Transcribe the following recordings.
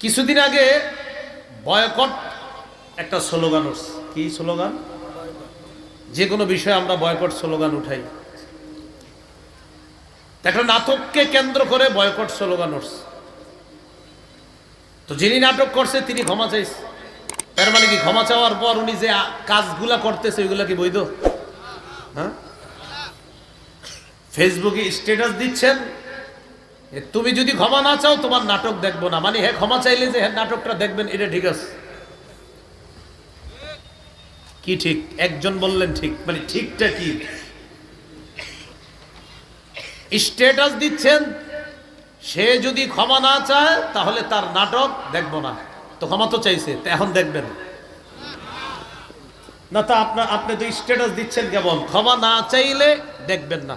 কিছুদিন আগে বয়কট একটা স্লোগান উঠছে। কি স্লোগান? যে কোনো বিষয়ে আমরা বয়কট স্লোগান উঠাই। একটা নাটককে কেন্দ্র করে বয়কট স্লোগান উঠছে। তো যিনি নাটক করছে, তিনি ক্ষমা চাইছে। তার মানে কি ক্ষমা চাওয়ার পর উনি যে কাজগুলা করতেছে, ওইগুলা কি বৈধ? হ্যাঁ? ফেসবুকে স্ট্যাটাস দিচ্ছেন তুমি যদি ক্ষমা না চাও, তোমার নাটক দেখব না। মানে হ্যাঁ ক্ষমা চাইলে যে হ্যাঁ নাটকটা দেখবেন, এটা ঠিক আছে। কি ঠিক? একজন বললেন ঠিক। মানে ঠিকটা কি? স্ট্যাটাস দিচ্ছেন, সে যদি ক্ষমা না চায়, তাহলে তার নাটক দেখব না। তো ক্ষমা তো চাইছে এখন দেখবেন। না, তা আপনার আপনি তো স্টেটাস দিচ্ছেন কেমন ক্ষমা না চাইলে দেখবেন না।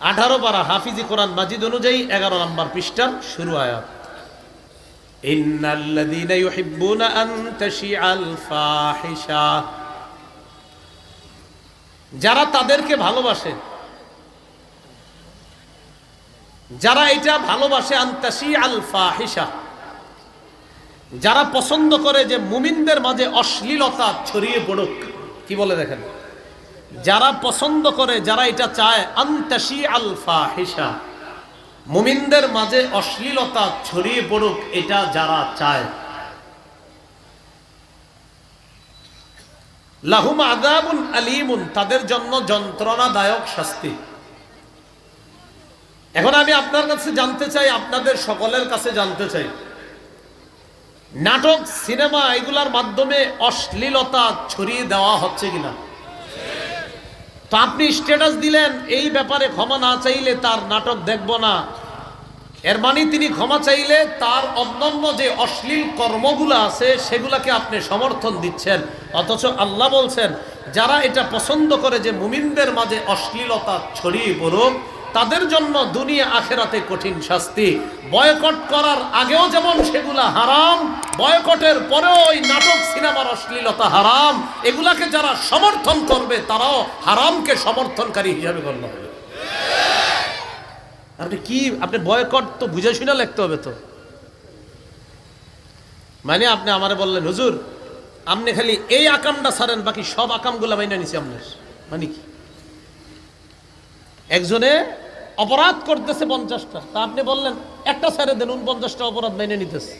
আঠারো পারা হাফিজি কোরআন মাজিদ অনুযায়ী এগারো নম্বর পৃষ্ঠার শুরু আয়াত। যারা তাদেরকে ভালোবাসে যারা এটা ভালোবাসে আন্তাসি আল ফাহিশা যারা পছন্দ করে যে মুমিনদের মাঝে অশ্লীলতা ছড়িয়ে পড়ুক কি বলে দেখেন? যারা পছন্দ করে, যারা এটা চায় আন্তাসি আল ফাহিশা মুমিনদের মাঝে অশ্লীলতা ছড়িয়ে পড়ুক, এটা যারা চায়। লাহুম আদাবুন আলিমুন, তাদের জন্য যন্ত্রণাদায়ক শাস্তি। এখন আমি আপনার কাছে জানতে চাই, আপনাদের সকলের কাছে জানতে চাই। নাটক, সিনেমা, এগুলার মাধ্যমে অশ্লীলতা ছড়িয়ে দেওয়া হচ্ছে কিনা? তো আপনি স্ট্যাটাস দিলেন, এই ব্যাপারে ক্ষমা না চাইলে তার নাটক দেখব না। এর মানে তিনি ক্ষমা চাইলে তার অন্যান্য যে অশ্লীল কর্মগুলো আছে, সেগুলাকে আপনি সমর্থন দিচ্ছেন। অথচ আল্লাহ বলছেন, যারা এটা পছন্দ করে যে মুমিনদের মাঝে অশ্লীলতা ছড়িয়ে পড়ুক তাদের জন্য দুনিয়া আখেরাতে কঠিন শাস্তি। বয়কট করার আগেও যেমন সেগুলা হারাম, বয়কটের পরেও ওই নাটক, সিনেমার অশ্লীলতা হারাম, এগুলাকে যারা সমর্থন করবে, তারাও হারামকে সমর্থনকারী হিসাবে গণ্য হবে। আপনি কি, আপনি বয়কট তো বুঝে শুনে লিখতে হবে তো। মানে আপনি আমারে বললেন, হুজুর, আপনি খালি এই আকামটা ছাড়েন, বাকি সব আকামগুলো মাইনে নিছি আপনার। মানে কি? একজনে অপরাধ করতেছে পঞ্চাশটা। তা আপনি বললেন একটা ছেড়ে দেন উনপঞ্চাশটা অপরাধ মেনে নিতেছে।